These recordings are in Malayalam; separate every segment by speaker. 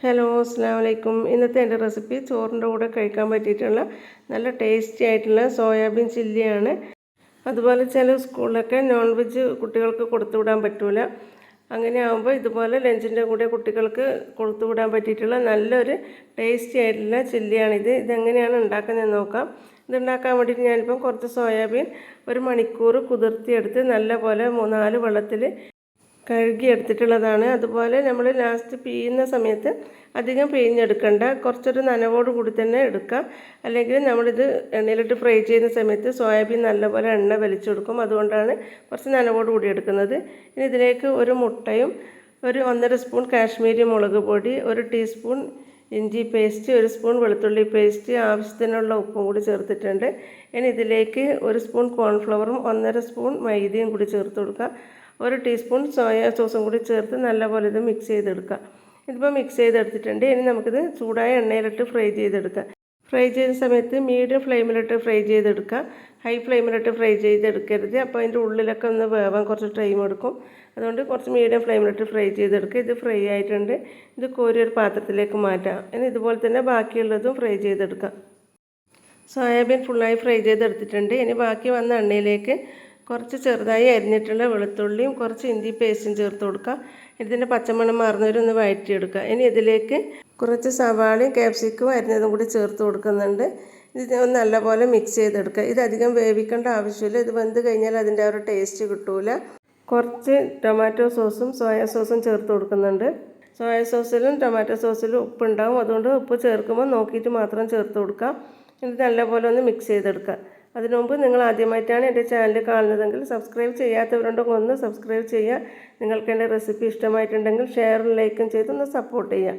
Speaker 1: ഹലോ അസ്സാം വലൈക്കും ഇന്നത്തെ എന്റെ റെസിപ്പി ചോറിന്റെ കൂടെ കഴിക്കാൻ പറ്റിയിട്ടുള്ള നല്ല ടേസ്റ്റി ആയിട്ടുള്ള സോയാബീൻ ചില്ലിയാണ്. അതുപോലെ ചില സ്കൂളിലൊക്കെ നോൺ വെജ് കുട്ടികൾക്ക് കൊടുത്തുവിടാൻ പറ്റൂല. അങ്ങനെ ആകുമ്പോൾ ഇതുപോലെ ലഞ്ചിന്റെ കൂടെ കുട്ടികൾക്ക് കൊടുത്തുവിടാൻ പറ്റിയിട്ടുള്ള നല്ലൊരു ടേസ്റ്റി ആയിട്ടുള്ള ചില്ലിയാണിത്. ഇതെങ്ങനെയാണ് ഉണ്ടാക്കുന്നത് നോക്കാം. ഇതുണ്ടാക്കാൻ വേണ്ടിയിട്ട് ഞാനിപ്പം കുറച്ച് സോയാബീൻ ഒരു മണിക്കൂർ കുതിർത്തിയെടുത്ത് നല്ല പോലെ മൂന്നാൽ വെള്ളത്തിൽ കഴുകി എടുത്തിട്ടുള്ളതാണ് അതുപോലെ നമ്മൾ ലാസ്റ്റ് പിയുന്ന സമയത്ത് അധികം പിഴിഞ്ഞെടുക്കണ്ട കുറച്ചൊരു നനവോട് കൂടി തന്നെ എടുക്കാം. അല്ലെങ്കിൽ നമ്മളിത് എണ്ണയിലിട്ട് ഫ്രൈ ചെയ്യുന്ന സമയത്ത് സോയാബീൻ നല്ലപോലെ എണ്ണ വലിച്ചെടുക്കും അതുകൊണ്ടാണ് കുറച്ച് നനവോട് കൂടി എടുക്കുന്നത്. ഇനി ഇതിലേക്ക് ഒരു മുട്ടയും ഒരു ഒന്നര സ്പൂൺ കാശ്മീരി മുളക് പൊടി ഒരു ടീസ്പൂൺ ഇഞ്ചി പേസ്റ്റ് ഒരു സ്പൂൺ വെളുത്തുള്ളി പേസ്റ്റ് ആവശ്യത്തിനുള്ള ഉപ്പും കൂടി ചേർത്തിട്ടുണ്ട്. ഇനി ഇതിലേക്ക് ഒരു സ്പൂൺ കോൺഫ്ലവറും ഒന്നര സ്പൂൺ മൈദയും കൂടി ചേർത്ത് കൊടുക്കുക ഒരു ടീസ്പൂൺ സോയ സോസും കൂടി ചേർത്ത് നല്ലപോലെ ഇത് മിക്സ് ചെയ്തെടുക്കുക. ഇതിപ്പോൾ മിക്സ് ചെയ്തെടുത്തിട്ടുണ്ട്. ഇനി നമുക്കിത് ചൂടായ എണ്ണയിലിട്ട് ഫ്രൈ ചെയ്തെടുക്കാം. ഫ്രൈ ചെയ്യുന്ന സമയത്ത് മീഡിയം ഫ്ലെയിമിലിട്ട് ഫ്രൈ ചെയ്തെടുക്കുക. ഹൈ ഫ്ലെയിമിലിട്ട് ഫ്രൈ ചെയ്തെടുക്കരുത്. അപ്പോൾ അതിന്റെ ഉള്ളിലൊക്കെ ഒന്ന് വേവാൻ കുറച്ച് ടൈം എടുക്കും. അതുകൊണ്ട് കുറച്ച് മീഡിയം ഫ്ലെയിമിലിട്ട് ഫ്രൈ ചെയ്തെടുക്കുക. ഇത് ഫ്രൈ ആയിട്ടുണ്ട്. ഇത് കോരി ഒരു പാത്രത്തിലേക്ക് മാറ്റാം. ഇനി ഇതുപോലെ തന്നെ ബാക്കിയുള്ളതും ഫ്രൈ ചെയ്തെടുക്കാം. സോയാബീൻ ഫുള്ളായി ഫ്രൈ ചെയ്തെടുത്തിട്ടുണ്ട്. ഇനി ബാക്കി വന്ന എണ്ണയിലേക്ക് കുറച്ച് ചെറുതായി അരിഞ്ഞിട്ടുള്ള വെളുത്തുള്ളിയും കുറച്ച് ഇഞ്ചി പേസ്റ്റും ചേർത്ത് കൊടുക്കുക ഇതിന്റെ പച്ചമണം മാറുന്നവരൊന്ന് വഴറ്റിയെടുക്കുക. ഇനി ഇതിലേക്ക് കുറച്ച് സവാളയും ക്യാപ്സിക്കും അരിഞ്ഞതും കൂടി ചേർത്ത് കൊടുക്കുന്നുണ്ട്. ഇത് ഒന്ന് നല്ലപോലെ മിക്സ് ചെയ്തെടുക്കുക. ഇത് അധികം വേവിക്കേണ്ട ആവശ്യമില്ല. ഇത് വെന്ത് കഴിഞ്ഞാൽ അതിന്റെ ആ ഒരു ടേസ്റ്റ് കിട്ടൂല. കുറച്ച് ടൊമാറ്റോ സോസും സോയാ സോസും ചേർത്ത് കൊടുക്കുന്നുണ്ട്. സോയാ സോസിലും ടൊമാറ്റോ സോസിലും ഉപ്പ് ഉണ്ടാകും അതുകൊണ്ട് ഉപ്പ് ചേർക്കുമ്പോൾ നോക്കിയിട്ട് മാത്രം ചേർത്ത് കൊടുക്കാം ഇത് നല്ലപോലെ ഒന്ന് മിക്സ് ചെയ്തെടുക്കുക. അതിനു മുമ്പ് നിങ്ങൾ ആദ്യമായിട്ടാണ് എന്റെ ചാനൽ കാണുന്നതെങ്കിൽ സബ്സ്ക്രൈബ് ചെയ്യാത്തവരുണ്ടെങ്കിൽ ഒന്ന് സബ്സ്ക്രൈബ് ചെയ്യുക. നിങ്ങൾക്ക് എന്റെ റെസിപ്പി ഇഷ്ടമായിട്ടുണ്ടെങ്കിൽ ഷെയറും ലൈക്കും ചെയ്ത് ഒന്ന് സപ്പോർട്ട് ചെയ്യുക.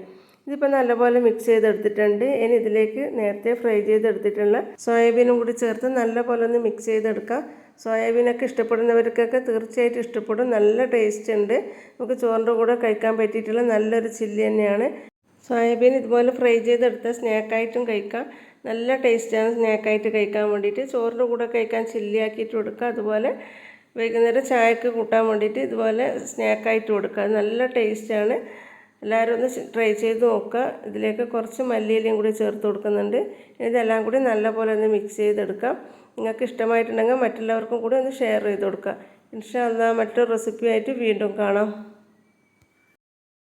Speaker 1: ഇതിപ്പോൾ നല്ലപോലെ മിക്സ് ചെയ്തെടുത്തിട്ടുണ്ട്. ഇനി ഇതിലേക്ക് നേരത്തെ ഫ്രൈ ചെയ്തെടുത്തിട്ടുള്ള സോയാബീനും കൂടി ചേർത്ത് നല്ലപോലെ ഒന്ന് മിക്സ് ചെയ്തെടുക്കാം സോയാബീനൊക്കെ ഇഷ്ടപ്പെടുന്നവർക്കൊക്കെ തീർച്ചയായിട്ടും ഇഷ്ടപ്പെടും. നല്ല ടേസ്റ്റ് ഉണ്ട്. നമുക്ക് ചോറിന്റെ കൂടെ കഴിക്കാൻ പറ്റിയിട്ടുള്ള നല്ലൊരു ചില്ലി തന്നെയാണ്. സോയാബീൻ ഇതുപോലെ ഫ്രൈ ചെയ്തെടുത്ത സ്നാക്കായിട്ടും കഴിക്കാം. നല്ല ടേസ്റ്റാണ് സ്നാക്കായിട്ട് കഴിക്കാൻ വേണ്ടിയിട്ട്. ചോറിന്റെ കൂടെ കഴിക്കാൻ ചില്ലിയാക്കിയിട്ട് കൊടുക്കുക. അതുപോലെ വൈകുന്നേരം ചായക്ക് കൂട്ടാൻ വേണ്ടിയിട്ട് ഇതുപോലെ സ്നാക്കായിട്ട് കൊടുക്കുക. നല്ല ടേസ്റ്റാണ്. എല്ലാവരും ഒന്ന് ട്രൈ ചെയ്ത് നോക്കുക. ഇതിലേക്ക് കുറച്ച് മല്ലിയിലയും കൂടി ചേർത്ത് കൊടുക്കുന്നുണ്ട്. ഇതെല്ലാം കൂടി നല്ലപോലെ ഒന്ന് മിക്സ് ചെയ്തെടുക്കാം. നിങ്ങൾക്ക് ഇഷ്ടമായിട്ടുണ്ടെങ്കിൽ മറ്റുള്ളവർക്കും കൂടി ഒന്ന് ഷെയർ ചെയ്ത് കൊടുക്കുക. ഇൻഷാ മറ്റൊരു റെസിപ്പിയായിട്ട് വീണ്ടും കാണാം.